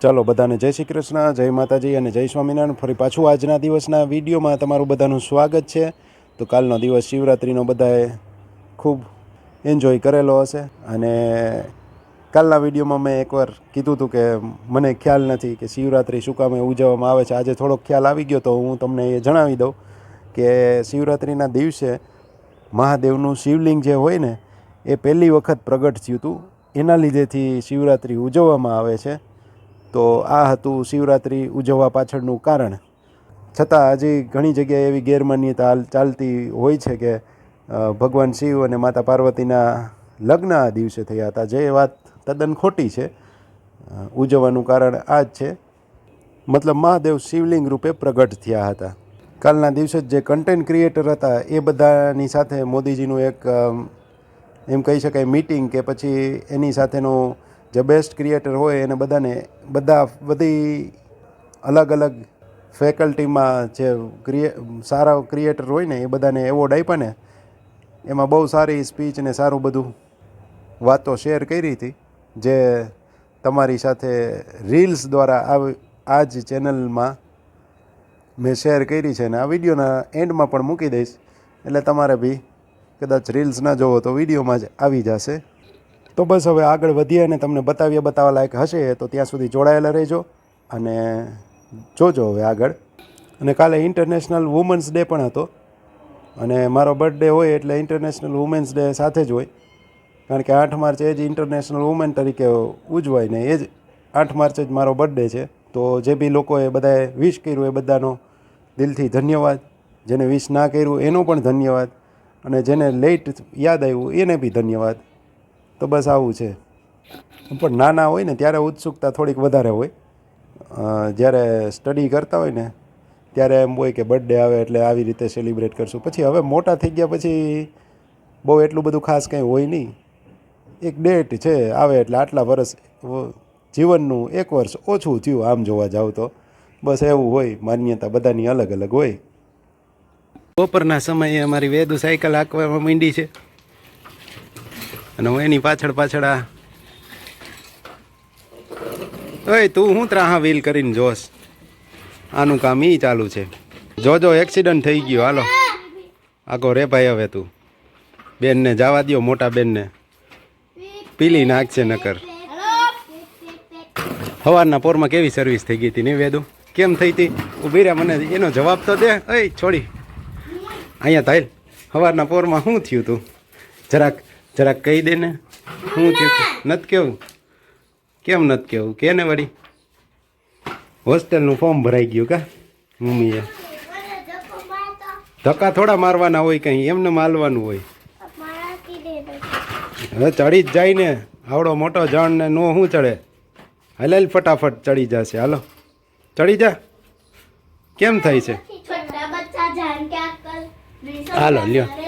ચાલો, બધાને જય શ્રી કૃષ્ણ, જય માતાજી અને જય સ્વામિનારાયણ. ફરી પાછું આજના દિવસના વિડીયોમાં તમારું બધાનું સ્વાગત છે. તો કાલનો દિવસ શિવરાત્રિનો બધાએ ખૂબ એન્જોય કરેલો હશે. અને કાલના વિડીયોમાં મેં એકવાર કીધું હતું કે મને ખ્યાલ નથી કે શિવરાત્રિ શું કામે ઉજવવામાં આવે છે. આજે થોડોક ખ્યાલ આવી ગયો તો હું તમને એ જણાવી દઉં કે શિવરાત્રિના દિવસે મહાદેવનું શિવલિંગ જે હોય ને, એ પહેલી વખત પ્રગટ થયું હતું. એના લીધેથી શિવરાત્રિ ઉજવવામાં આવે છે. તો આ હતું શિવરાત્રિ ઉજવવા પાછળનું કારણ. છતાં હજી ઘણી જગ્યાએ એવી ગેરમાન્યતા ચાલતી હોય છે કે ભગવાન શિવ અને માતા પાર્વતીના લગ્ન આ દિવસે થયા હતા. જે વાત તદ્દન ખોટી છે. ઉજવવાનું કારણ આ જ છે. મતલબ મહાદેવ શિવલિંગ રૂપે પ્રગટ થયા હતા. કાલના દિવસે જે કન્ટેન્ટ ક્રિએટર હતા, એ બધાની સાથે મોદીજીનું એક એમ કહી શકાય મીટિંગ કે પછી એની સાથેનું જે બેસ્ટ ક્રિએટર હોય એને બધાને, બધા બધી અલગ અલગ ફેકલ્ટીમાં જે ક્રિએ સારા ક્રિએટર હોય ને, એ બધાને એવોર્ડ આપ્યા ને, એમાં બહુ સારી સ્પીચ ને સારું બધું વાતો શેર કરી હતી, જે તમારી સાથે રીલ્સ દ્વારા આ જ ચેનલમાં મેં શેર કરી છે ને, આ વિડીયોના એન્ડમાં પણ મૂકી દઈશ, એટલે તમારે બી કદાચ રીલ્સ ના જોવો તો વિડીયોમાં જ આવી જશે. તો બસ હવે આગળ વધીએ અને તમને બતાવીએ, બતાવવા લાયક હશે તો ત્યાં સુધી જોડાયેલા રહેજો અને જોજો હવે આગળ. અને કાલે ઇન્ટરનેશનલ વુમન્સ ડે પણ હતો અને મારો બર્થડે હોય એટલે ઇન્ટરનેશનલ વુમેન્સ ડે સાથે જ હોય. કારણ કે આઠ માર્ચ એ જ ઇન્ટરનેશનલ વુમેન તરીકે ઉજવાય ને એ જ આઠ માર્ચ જ મારો બર્થડે છે. તો જે બી લોકોએ બધાએ વિશ કર્યું એ બધાનો દિલથી ધન્યવાદ. જેને વિશ ના કર્યું એનો પણ ધન્યવાદ. અને જેને લેટ યાદ આવ્યું એને બી ધન્યવાદ. તો બસ આવું છે. પણ નાના હોય ને ત્યારે ઉત્સુકતા થોડીક વધારે હોય. જ્યારે સ્ટડી કરતા હોય ને ત્યારે એમ હોય કે બર્થડે આવે એટલે આવી રીતે સેલિબ્રેટ કરશું. પછી હવે મોટા થઈ ગયા પછી બહુ એટલું બધું ખાસ કંઈ હોય નહીં. એક ડેટ છે, આવે એટલે આટલા વર્ષ જીવનનું એક વર્ષ ઓછું થયું આમ જોવા જાવ તો. બસ એવું હોય, માન્યતા બધાની અલગ અલગ હોય. બપોરના સમયે અમારી વેદુ સાયકલ હાંકવામાં માંડી છે. અને હું એની પાછળ પાછળ આ તું હું ત્રાહા વ્હીલ કરીને જોશ. આનું કામ ઈ ચાલુ છે. જોજો એક્સિડન્ટ થઈ ગયો. હાલો. આખો રે ભાઈ હવે તું. બેનને જવા દ્યો, મોટા બેનને. પીલી નાખશે નકર. સવારના પોરમાં કેવી સર્વિસ થઈ ગઈ હતી, નહીં વેદુ? કેમ થઈ હતી? ઊભી રહ્યા મને, એનો જવાબ તો દે. અય છોડી. અહીંયા થાય સવારના પોરમાં શું થયું તું? જરાક જરાક કહી દે ને. શું થયું નથી કેવું? કેમ નથી કેવું? કે ને વળી? હોસ્ટેલનું ફોર્મ ભરાઈ ગયું કા? મમ્મીએ. ધક્કા થોડા મારવાના હોય કંઈ એમને માલવાનું હોય. હવે ચડી જ જાય ને. આવડો મોટો જણ ને નો શું ચડે. હલેલ ફટાફટ ચડી જશે. હાલો. ચડી જા. કેમ થાય છે? હાલો લ્યો.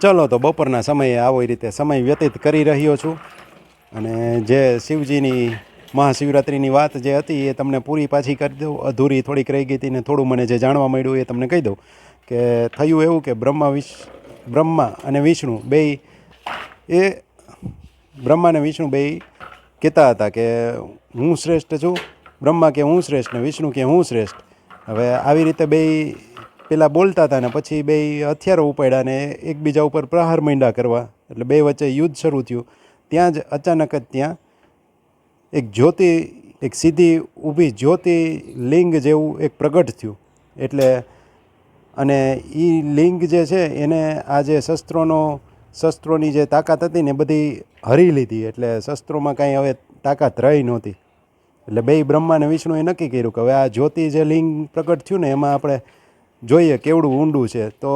ચલો તો બપોરના સમયે આવો રીતે સમય વ્યતીત કરી રહ્યો છું. અને જે શિવજીની મહાશિવરાત્રિની વાત જે હતી એ તમને પૂરી પાછી કરી દઉં. અધૂરી થોડીક રહી ગઈ હતી ને થોડું મને જે જાણવા મળ્યું એ તમને કહી દઉં કે થયું એવું કે બ્રહ્મા વિશ, બ્રહ્મા અને વિષ્ણુ બેય એ બ્રહ્મા અને વિષ્ણુ બેય કહેતા હતા કે હું શ્રેષ્ઠ છું, બ્રહ્મા કે હું શ્રેષ્ઠ ને વિષ્ણુ કે હું શ્રેષ્ઠ. હવે આવી રીતે બે પેલા બોલતા હતા ને પછી બે હથિયારો ઉપાડ્યા ને એકબીજા ઉપર પ્રહાર માંડ્યા કરવા. એટલે બે વચ્ચે યુદ્ધ શરૂ થયું. ત્યાં જ અચાનક જ ત્યાં એક જ્યોતિ, એક સીધી ઊભી જ્યોતિ લિંગ જેવું એક પ્રગટ થયું. એટલે અને એ લિંગ જે છે એને આ જે શસ્ત્રોનો, શસ્ત્રોની જે તાકાત હતી ને બધી હરી લીધી. એટલે શસ્ત્રોમાં કાંઈ હવે તાકાત રહી નહોતી. એટલે બે બ્રહ્મા અને વિષ્ણુએ નક્કી કર્યું કે હવે આ જ્યોતિ જે લિંગ પ્રગટ થયું ને એમાં આપણે જોઈએ કેવડું ઊંડું છે. તો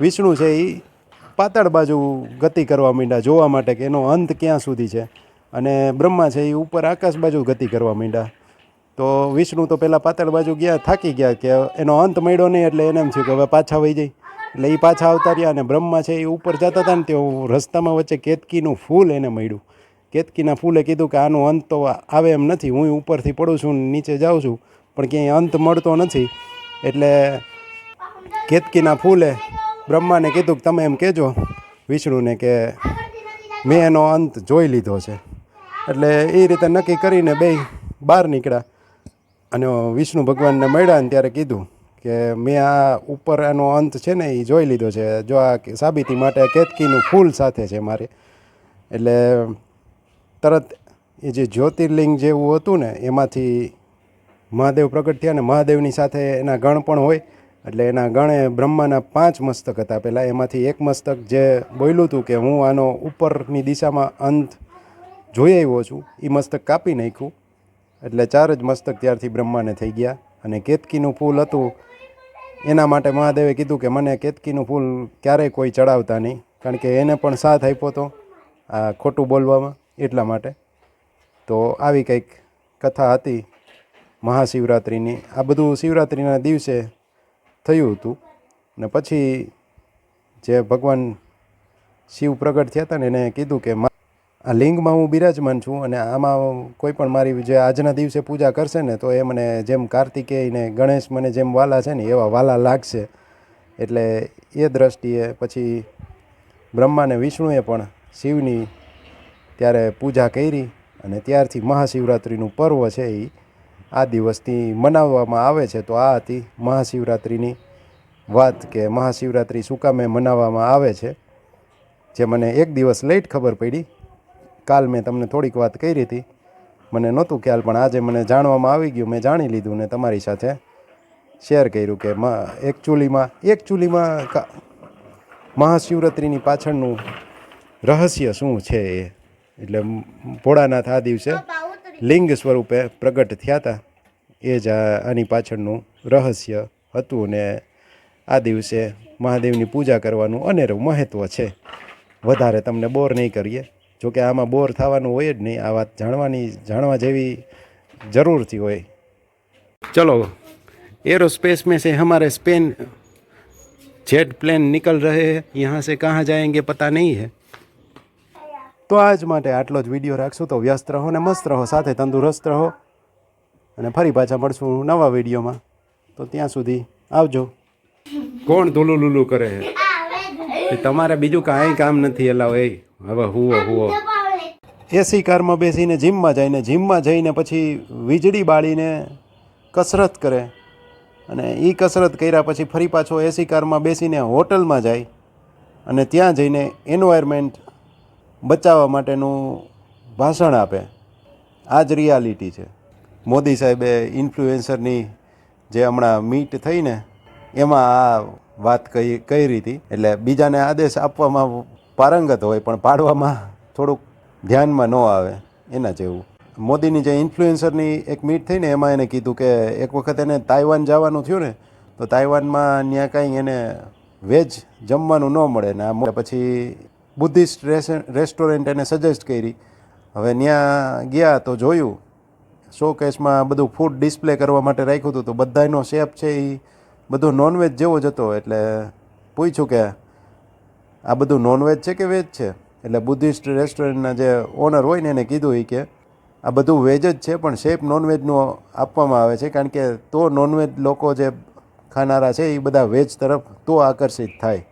વિષ્ણુ છે એ પાતાળ બાજુ ગતિ કરવા માંડ્યા, જોવા માટે કે એનો અંત ક્યાં સુધી છે? અને બ્રહ્મા છે એ ઉપર આકાશ બાજુ ગતિ કરવા માંડ્યા. તો વિષ્ણુ તો પહેલાં પાતાળ બાજુ ગયા, થાકી ગયા કે એનો અંત મળ્યો નહીં એટલે એને એમ થયું કે હવે પાછા વહી જાય એટલે એ પાછા આવતા રહ્યા અને બ્રહ્મા છે એ ઉપર જતા હતા ને તે રસ્તામાં વચ્ચે કેતકીનું ફૂલ એને મળ્યું. કેતકીના ફૂલે કીધું કે આનો અંત તો આવે એમ નથી, હું ઉપરથી પડું છું નીચે જાઉં છું, પણ ક્યાંય અંત મળતો નથી. એટલે કેતકીના ફૂલે બ્રહ્માને કીધું કે તમે એમ કહેજો વિષ્ણુને કે મેં એનો અંત જોઈ લીધો છે. એટલે એ રીતે નક્કી કરીને બે બહાર નીકળ્યા. અને વિષ્ણુ ભગવાનને મળ્યા ને ત્યારે કીધું કે મેં આ ઉપર એનો અંત છે ને એ જોઈ લીધો છે. જો આ સાબિતી માટે કેતકીનું ફૂલ સાથે છે મારે. એટલે તરત એ જે જ્યોતિર્લિંગ જેવું હતું ને એમાંથી મહાદેવ પ્રગટ થયા અને મહાદેવની સાથે એના ગણ પણ હોય. એટલે એના ગણે બ્રહ્માના પાંચ મસ્તક હતા પહેલાં. એમાંથી એક મસ્તક જે બોલ્યું હતું કે હું આનો ઉપરની દિશામાં અંત જોઈ આવ્યો છું એ મસ્તક કાપી નાખ્યું. એટલે ચાર જ મસ્તક ત્યારથી બ્રહ્માને થઈ ગયા. અને કેતકીનું ફૂલ હતું. એના માટે મહાદેવે કીધું કે મને કેતકીનું ફૂલ ક્યારેય કોઈ ચડાવતા નહીં, કારણ કે એને પણ સાથ આપ્યો હતો આ ખોટું બોલવામાં એટલા માટે. તો આવી કંઈક કથા હતી. મહાશિવરાત્રિની. આ બધું શિવરાત્રિના દિવસે થયું હતું. ને પછી જે ભગવાન શિવ પ્રગટ થયા હતા ને એને કીધું કે આ લિંગમાં હું બિરાજમાન છું અને આમાં કોઈ પણ મારી જે આજના દિવસે પૂજા કરશે ને તો એ મને જેમ કાર્તિકેય ને ગણેશ મને જેમ વાલા છે ને એવા વાલા લાગશે. એટલે એ દ્રષ્ટિએ પછી બ્રહ્મા ને વિષ્ણુએ પણ શિવની ત્યારે પૂજા કરી અને ત્યારથી મહાશિવરાત્રિનું પર્વ છે એ આ દિવસથી મનાવવામાં આવે છે. તો આ હતી મહાશિવરાત્રિની વાત કે મહાશિવરાત્રિ કામે મનાવવામાં આવે છે. જે મને એક દિવસ લેટ ખબર પડી. કાલ મેં તમને થોડીક વાત કરી હતી. મને નહોતું ખ્યાલ, પણ આજે મને જાણવામાં આવી ગયું. મેં જાણી લીધું ને તમારી સાથે શેર કર્યું કે એકચ્યુઅલીમાં એકચ્યુઅલીમાં ચૂલીમાં મહાશિવરાત્રિની પાછળનું રહસ્ય શું છે એ? એટલે ભોળાનાથ આ દિવસે લિંગ સ્વરૂપે પ્રગટ થયા હતા એ જ આ- આની પાછળનું રહસ્ય હતું ને આ દિવસે મહાદેવની પૂજા કરવાનું અનેરું મહત્ત્વ છે વધારે તમને બોર નહીં કરીએ જોકે આમાં બોર થવાનું હોય જ નહીં આ વાત જાણવાની જાણવા જેવી જરૂરથી હોય ચલો एरोस्पेस में से हमारे स्पेन जेट प्लेन निकल रहे हैं यहाँ से कहाँ जाएंगे पता नहीं है તો આજ માટે આટલો જ વીડિયો રાખશું તો વ્યસ્ત રહો ને મસ્ત રહો સાથે તંદુરસ્ત રહો. અને ફરી પાછા મળશું નવા વિડીયોમાં. તો ત્યાં સુધી આવજો. કોણ ધૂલું લુલું કરે છે? તમારે બીજું કાંઈ કામ નથી એલાવ એ. હવે હુવો હુવો. એસી કારમાં બેસીને જીમમાં જઈને જીમમાં જઈને પછી વીજળી બાળીને કસરત કરે. અને એ કસરત કર્યા પછી ફરી પાછો એસી કારમાં બેસીને હોટલમાં જાય. અને ત્યાં જઈને એન્વાયરમેન્ટ બચાવવા માટેનું ભાષણ આપે. આ જ રિયાલિટી છે. મોદી સાહેબે ઇન્ફ્લુએન્સરની જે હમણાં મીટ થઈને એમાં આ વાત કહી કરી હતી એટલે બીજાને આદેશ આપવામાં પારંગત હોય, પણ પાડવામાં થોડુંક ધ્યાનમાં ન આવે, એના જેવું. મોદીની જે ઇન્ફ્લુએન્સરની એક મીટ થઈ ને એમાં એને કીધું કે એક વખત એને તાઇવાન જવાનું થયું ને, તો તાઇવાનમાં ત્યાં કાંઈ એને વેજ જમવાનું ન મળે ને આ પછી બુદ્ધિસ્ટ રેસ્ટોરન્ટ એને સજેસ્ટ કરી. હવે ત્યાં ગયા તો જોયું શો કેસમાં બધું ફૂડ ડિસ્પ્લે કરવા માટે રાખ્યું હતું. તો બધાનો શેપ છે એ બધો નોનવેજ જેવો જ હતો. એટલે પૂછ્યું કે આ બધું નોનવેજ છે કે વેજ છે? એટલે બુદ્ધિસ્ટ રેસ્ટોરન્ટના જે ઓનર હોય ને એને કીધું એ કે, આ બધું વેજ જ છે, પણ શેપ નોનવેજનું આપવામાં આવે છે. કારણ કે તો નોનવેજ લોકો જે ખાનારા છે એ બધા વેજ તરફ તો આકર્ષિત થાય.